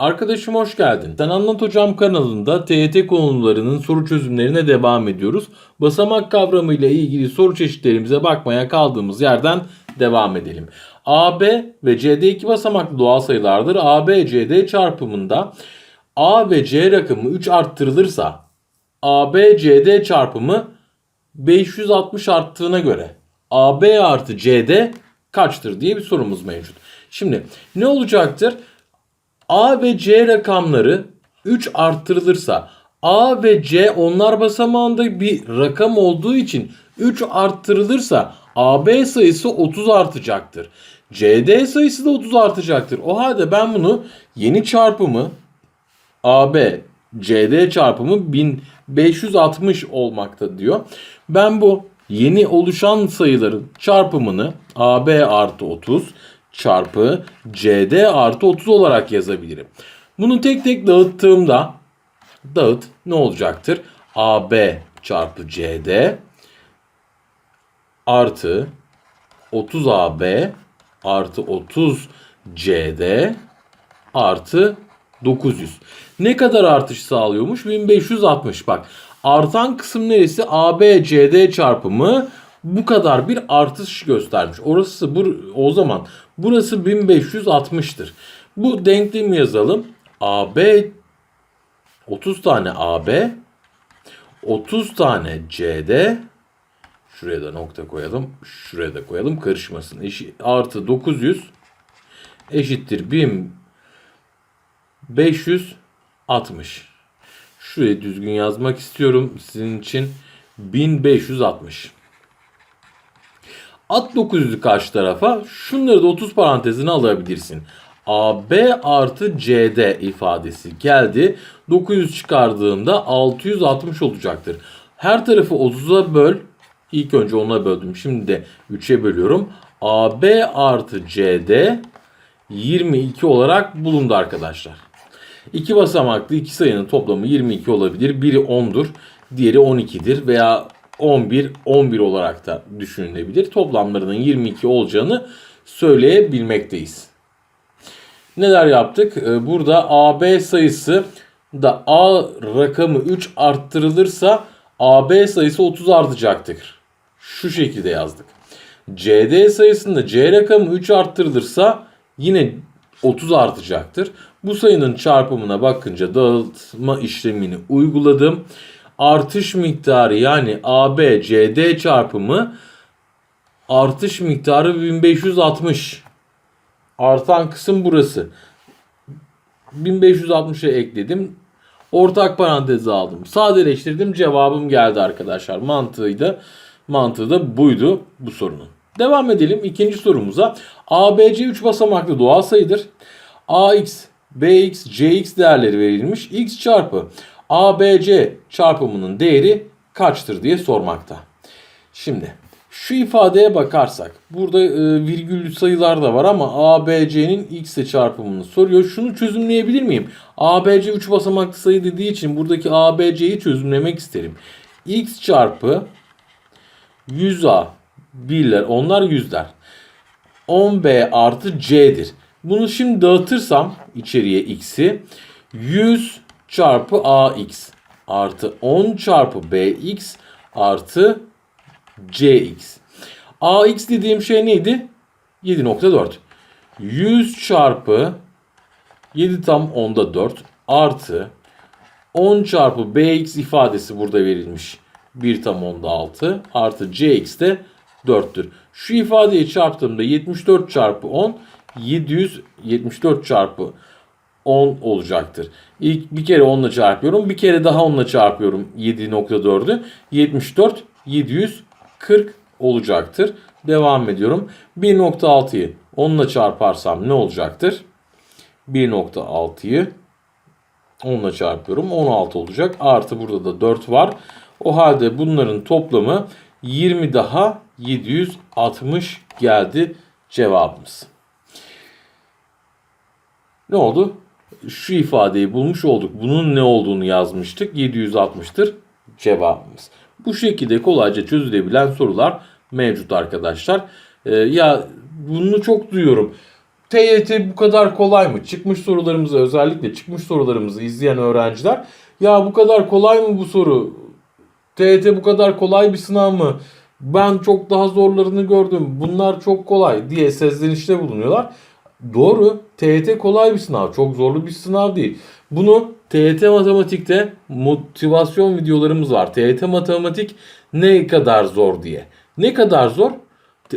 Arkadaşım hoş geldin. Sen Anlat Hocam kanalında TYT konularının soru çözümlerine devam ediyoruz. Basamak kavramı ile ilgili soru çeşitlerimize bakmaya kaldığımız yerden devam edelim. AB ve CD iki basamaklı doğal sayılardır. AB CD çarpımında A ve C rakamı 3 arttırılırsa AB CD çarpımı 560 arttığına göre AB artı CD kaçtır diye bir sorumuz mevcut. Şimdi ne olacaktır? A ve C rakamları 3 arttırılırsa A ve C onlar basamağında bir rakam olduğu için 3 arttırılırsa AB sayısı 30 artacaktır. CD sayısı da 30 artacaktır. O halde ben bunu yeni çarpımı AB CD çarpımı 1560 olmakta diyor. Ben bu yeni oluşan sayıların çarpımını AB artı 30 çarpı CD artı 30 olarak yazabilirim. Bunu tek tek dağıttığımda dağıt ne olacaktır? AB çarpı CD artı 30AB artı 30 CD artı 900. Ne kadar artış sağlıyormuş? 1560. Bak artan kısım neresi? AB CD çarpımı bu kadar bir artış göstermiş. Orası bu, o zaman burası 1560'tır. Bu denklemi yazalım. AB 30 tane AB 30 tane CD şuraya da nokta koyalım. Şuraya da koyalım karışmasın. Eşi, artı 900 eşittir 1560. Şuraya düzgün yazmak istiyorum sizin için. 1560. At 900'ü karşı tarafa. Şunları da 30 parantezine alabilirsin. AB artı CD ifadesi geldi. 900 çıkardığımda 660 olacaktır. Her tarafı 30'a böl. İlk önce 10'a böldüm. Şimdi de 3'e bölüyorum. AB artı CD 22 olarak bulundu arkadaşlar. İki basamaklı iki sayının toplamı 22 olabilir. Biri 10'dur, diğeri 12'dir veya 11, 11 olarak da düşünülebilir. Toplamlarının 22 olacağını söyleyebilmekteyiz. Neler yaptık? Ee, Burada AB sayısı da A rakamı 3 arttırılırsa AB sayısı 30 artacaktır. Şu şekilde yazdık. CD sayısında C rakamı 3 arttırılırsa yine 30 artacaktır. Bu sayının çarpımına bakınca dağıtma işlemini uyguladım. Artış miktarı yani AB CD çarpımı artış miktarı 1560. Artan kısım burası. 1560'a ekledim. Ortak parantezi aldım. Sadeleştirdim. Cevabım geldi arkadaşlar. Mantığıydı. Mantığı da buydu bu sorunun. Devam edelim ikinci sorumuza. ABC 3 basamaklı doğal sayıdır. AX, BX, CX değerleri verilmiş. X çarpı ABC çarpımının değeri kaçtır diye sormakta. Şimdi şu ifadeye bakarsak burada e, virgüllü sayılar da var ama ABC'nin x'e çarpımını soruyor. Şunu çözümleyebilir miyim? ABC 3 basamaklı sayı dediği için buradaki ABC'yi çözümlemek isterim. x çarpı 100A birler onlar yüzler. 10B artı C'dir. Bunu şimdi dağıtırsam içeriye x'i 100 çarpı AX artı 10 çarpı BX artı CX. AX dediğim şey neydi? 7.4. 100 çarpı 7 tam 10'da 4 artı 10 çarpı BX ifadesi burada verilmiş. 1 tam 10'da 6 artı CX de 4'tür. Şu ifadeyi çarptığımda 74 çarpı 10 774 çarpı 10 olacaktır. İlk bir kere 10 ile çarpıyorum. Bir kere daha 10 ile çarpıyorum 7.4'ü. 74 740 olacaktır. Devam ediyorum. 1.6'yı 10 ile çarparsam ne olacaktır? 1.6'yı 10 ile çarpıyorum. 16 olacak. Artı burada da 4 var. O halde bunların toplamı 20 daha 760 geldi cevabımız. Ne oldu? Şu ifadeyi bulmuş olduk. Bunun ne olduğunu yazmıştık. 760'tır cevabımız. Bu şekilde kolayca çözülebilen sorular mevcut arkadaşlar. Ee, ya bunu çok duyuyorum. TYT bu kadar kolay mı? Çıkmış sorularımızı özellikle çıkmış sorularımızı izleyen öğrenciler ya bu kadar kolay mı bu soru? TYT bu kadar kolay bir sınav mı? Ben çok daha zorlarını gördüm. Bunlar çok kolay diye sezlenişte bulunuyorlar. Doğru. TYT kolay bir sınav. Çok zorlu bir sınav değil. Bunu TYT matematikte motivasyon videolarımız var. TYT matematik ne kadar zor diye. Ne kadar zor?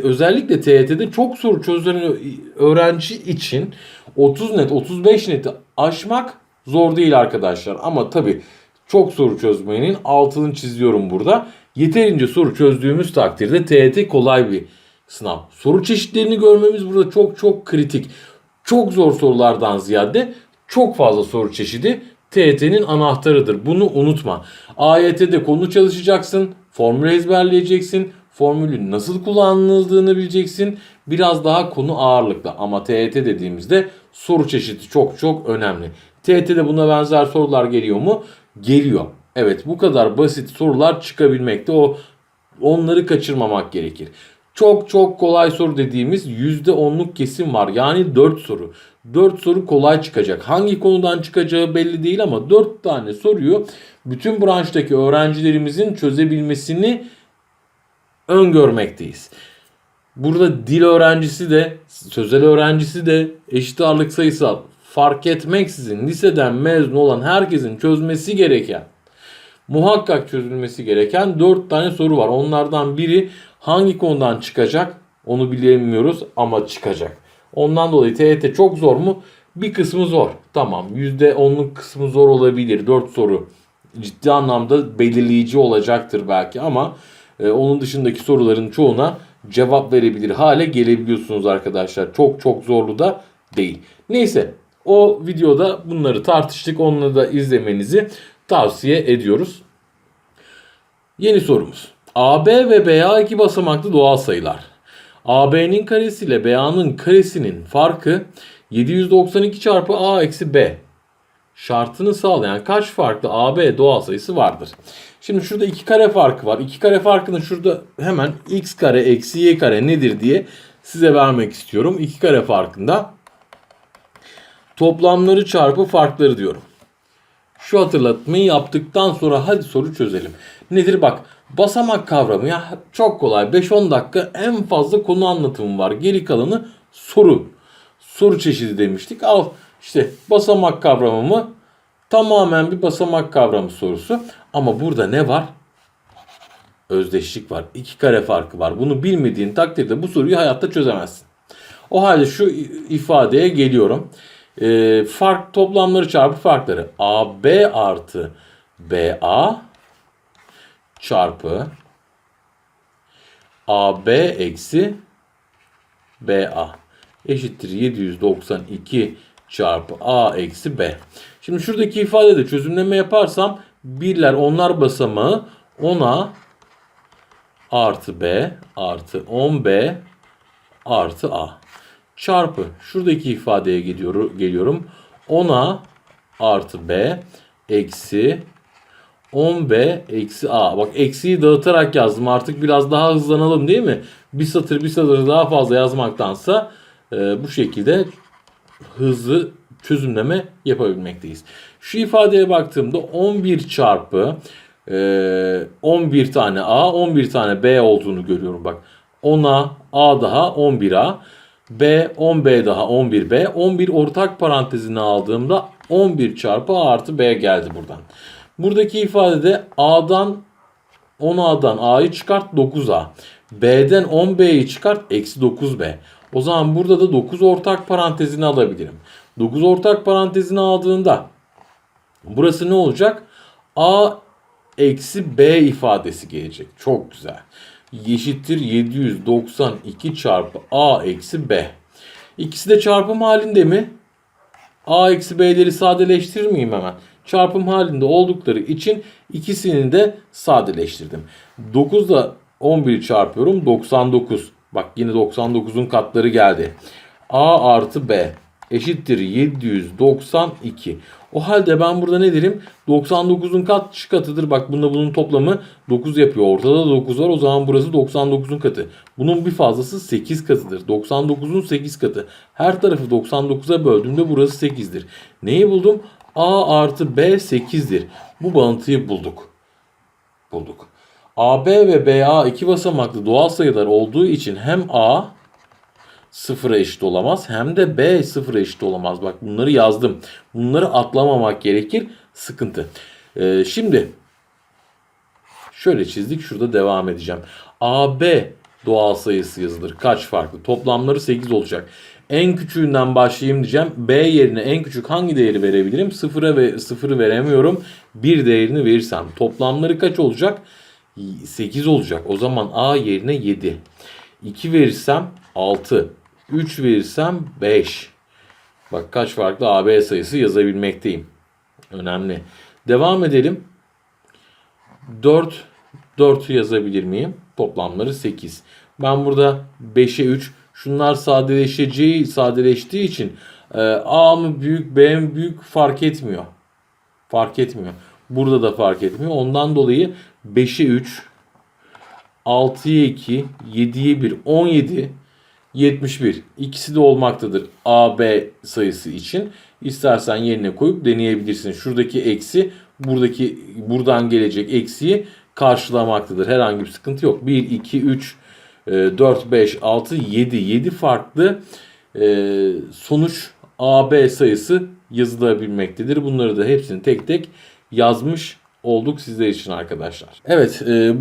Özellikle TYT'de çok soru çözen öğrenci için 30 net 35 neti aşmak zor değil arkadaşlar. Ama tabi çok soru çözmenin altını çiziyorum burada. Yeterince soru çözdüğümüz takdirde TYT kolay bir sınav. Soru çeşitlerini görmemiz burada çok çok kritik. Çok zor sorulardan ziyade çok fazla soru çeşidi TYT'nin anahtarıdır. Bunu unutma. AYT'de konu çalışacaksın, formül ezberleyeceksin, formülün nasıl kullanıldığını bileceksin. Biraz daha konu ağırlıklı ama TYT dediğimizde soru çeşidi çok çok önemli. TYT'de buna benzer sorular geliyor mu? Geliyor. Evet bu kadar basit sorular çıkabilmekte. O onları kaçırmamak gerekir. Çok çok kolay soru dediğimiz %10'luk kesim var. Yani 4 soru. 4 soru kolay çıkacak. Hangi konudan çıkacağı belli değil ama 4 tane soruyu bütün branştaki öğrencilerimizin çözebilmesini öngörmekteyiz. Burada dil öğrencisi de, sözel öğrencisi de, eşit ağırlık sayısal fark etmeksizin liseden mezun olan herkesin çözmesi gereken, muhakkak çözülmesi gereken 4 tane soru var. Onlardan biri hangi konudan çıkacak onu bilemiyoruz ama çıkacak. Ondan dolayı TYT çok zor mu? Bir kısmı zor. Tamam %10'luk kısmı zor olabilir. 4 soru ciddi anlamda belirleyici olacaktır belki ama e, onun dışındaki soruların çoğuna cevap verebilir hale gelebiliyorsunuz arkadaşlar. Çok çok zorlu da değil. Neyse o videoda bunları tartıştık. Onları da izlemenizi tavsiye ediyoruz. Yeni sorumuz. AB ve BA iki basamaklı doğal sayılar. AB'nin karesi ile BA'nın karesinin farkı 792 çarpı A eksi B şartını sağlayan kaç farklı AB doğal sayısı vardır? Şimdi şurada iki kare farkı var. İki kare farkını şurada hemen x kare eksi y kare nedir diye size vermek istiyorum. İki kare farkında toplamları çarpı farkları diyorum. Şu hatırlatmayı yaptıktan sonra hadi soru çözelim. Nedir bak basamak kavramı ya çok kolay 5-10 dakika en fazla konu anlatımı var. Geri kalanı soru. Soru çeşidi demiştik. Al işte basamak kavramımı tamamen bir basamak kavramı sorusu. Ama burada ne var? Özdeşlik var. İki kare farkı var. Bunu bilmediğin takdirde bu soruyu hayatta çözemezsin. O halde şu ifadeye geliyorum. E, fark toplamları çarpı farkları. AB artı BA çarpı AB eksi BA eşittir 792 çarpı A eksi B. Şimdi şuradaki ifadede çözümleme yaparsam birler onlar basamağı 10A artı B artı 10B artı A çarpı şuradaki ifadeye gidiyorum, geliyorum. 10A artı B eksi 10B eksi A. Bak eksiyi dağıtarak yazdım. Artık biraz daha hızlanalım değil mi? Bir satır bir satır daha fazla yazmaktansa e, bu şekilde hızlı çözümleme yapabilmekteyiz. Şu ifadeye baktığımda 11 çarpı e, 11 tane A 11 tane B olduğunu görüyorum bak. 10A A daha 11A B 10B daha 11B 11 ortak parantezine aldığımda 11 çarpı A artı B geldi buradan. Buradaki ifadede A'dan 10A'dan A'yı çıkart 9A. B'den 10B'yi çıkart eksi 9B. O zaman burada da 9 ortak parantezini alabilirim. 9 ortak parantezini aldığında burası ne olacak? A eksi B ifadesi gelecek. Çok güzel. Eşittir 792 çarpı A eksi B. İkisi de çarpım halinde mi? A eksi B'leri sadeleştirir hemen? Çarpım halinde oldukları için ikisini de sadeleştirdim. 9 ile 11 çarpıyorum 99. Bak yine 99'un katları geldi. A artı B eşittir 792. O halde ben burada ne derim? 99'un kaç katıdır? Bak bunda bunun toplamı 9 yapıyor. Ortada da 9 var. O zaman burası 99'un katı. Bunun bir fazlası 8 katıdır. 99'un 8 katı. Her tarafı 99'a böldüğümde burası 8'dir. Neyi buldum? A artı B 8'dir. Bu bağıntıyı bulduk. Bulduk. AB ve BA iki basamaklı doğal sayılar olduğu için hem A sıfıra eşit olamaz hem de B sıfıra eşit olamaz. Bak bunları yazdım. Bunları atlamamak gerekir. Sıkıntı. Ee, şimdi şöyle çizdik. Şurada devam edeceğim. AB doğal sayısı yazılır. Kaç farklı? Toplamları 8 olacak. En küçüğünden başlayayım diyeceğim. B yerine en küçük hangi değeri verebilirim? Sıfıra ve sıfırı veremiyorum. Bir değerini verirsem toplamları kaç olacak? 8 olacak. O zaman A yerine 7. 2 verirsem 6. 3 verirsem 5. Bak kaç farklı AB sayısı yazabilmekteyim. Önemli. Devam edelim. 4 4 yazabilir miyim? Toplamları 8. Ben burada 5'e 3 şunlar sadeleşeceği sadeleştiği için e, A mı büyük B mi büyük fark etmiyor. Fark etmiyor. Burada da fark etmiyor. Ondan dolayı 5'e 3 6'ya 2 7'ye 1 17 71. İkisi de olmaktadır AB sayısı için. İstersen yerine koyup deneyebilirsin. Şuradaki eksi buradaki buradan gelecek eksiyi karşılamaktadır. Herhangi bir sıkıntı yok. 1, 2, 3, 4, 5, 6, 7. 7 farklı e, sonuç AB sayısı yazılabilmektedir. Bunları da hepsini tek tek yazmış olduk sizler için arkadaşlar. Evet e,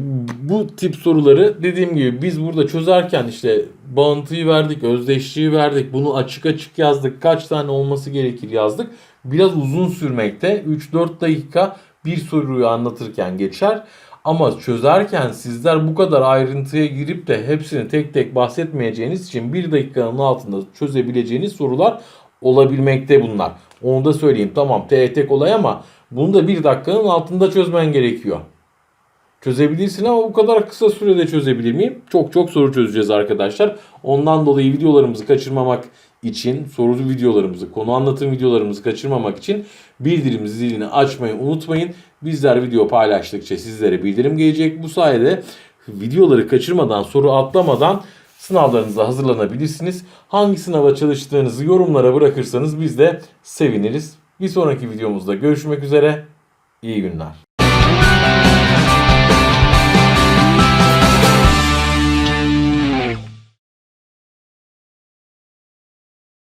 bu tip soruları dediğim gibi biz burada çözerken işte bağıntıyı verdik, özdeşliği verdik, bunu açık açık yazdık, kaç tane olması gerekir yazdık. Biraz uzun sürmekte 3-4 dakika bir soruyu anlatırken geçer. Ama çözerken sizler bu kadar ayrıntıya girip de hepsini tek tek bahsetmeyeceğiniz için bir dakikanın altında çözebileceğiniz sorular olabilmekte bunlar. Onu da söyleyeyim. Tamam TET kolay ama bunu da bir dakikanın altında çözmen gerekiyor. Çözebilirsin ama bu kadar kısa sürede çözebilir miyim? Çok çok soru çözeceğiz arkadaşlar. Ondan dolayı videolarımızı kaçırmamak için, soru videolarımızı, konu anlatım videolarımızı kaçırmamak için bildirim zilini açmayı unutmayın. Bizler video paylaştıkça sizlere bildirim gelecek. Bu sayede videoları kaçırmadan, soru atlamadan sınavlarınıza hazırlanabilirsiniz. Hangi sınava çalıştığınızı yorumlara bırakırsanız biz de seviniriz. Bir sonraki videomuzda görüşmek üzere. İyi günler.